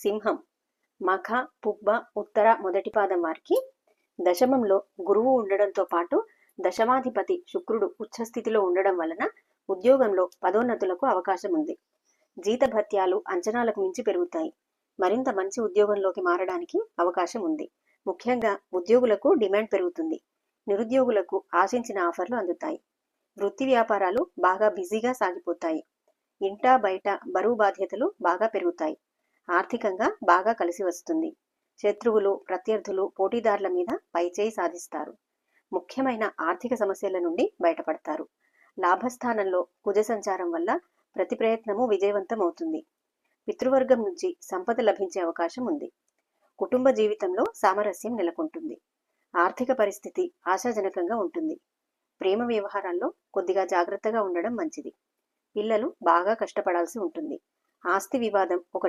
సింహం. మఖ పుబ్బ ఉత్తర మొదటి పాదం వారికి దశమంలో గురువు ఉండడంతో పాటు దశమాధిపతి శుక్రుడు ఉచ్చస్థితిలో ఉండడం వలన ఉద్యోగంలో పదోన్నతులకు అవకాశం ఉంది. జీతభత్యాలు అంచనాలకు మించి పెరుగుతాయి. మరింత మంచి ఉద్యోగంలోకి మారడానికి అవకాశం ఉంది. ముఖ్యంగా ఉద్యోగులకు డిమాండ్ పెరుగుతుంది. నిరుద్యోగులకు ఆశించిన ఆఫర్లు అందుతాయి. వృత్తి వ్యాపారాలు బాగా బిజీగా సాగిపోతాయి. ఇంటా బయట బరువు బాధ్యతలు బాగా పెరుగుతాయి. ఆర్థికంగా బాగా కలిసి వస్తుంది. శత్రువులు ప్రత్యర్థులు పోటీదారుల మీద పైచేయి సాధిస్తారు. ముఖ్యమైన ఆర్థిక సమస్యల నుండి బయటపడతారు. లాభస్థానంలో కుజ సంచారం వల్ల ప్రతి ప్రయత్నము విజయవంతం అవుతుంది పితృవర్గం నుంచి సంపద లభించే అవకాశం ఉంది. కుటుంబ జీవితంలో సామరస్యం నెలకొంటుంది. ఆర్థిక పరిస్థితి ఆశాజనకంగా ఉంటుంది. ప్రేమ వ్యవహారాల్లో కొద్దిగా జాగ్రత్తగా ఉండడం మంచిది. పిల్లలు బాగా కష్టపడాల్సి ఉంటుంది. ఆస్తి వివాదం ఒకటి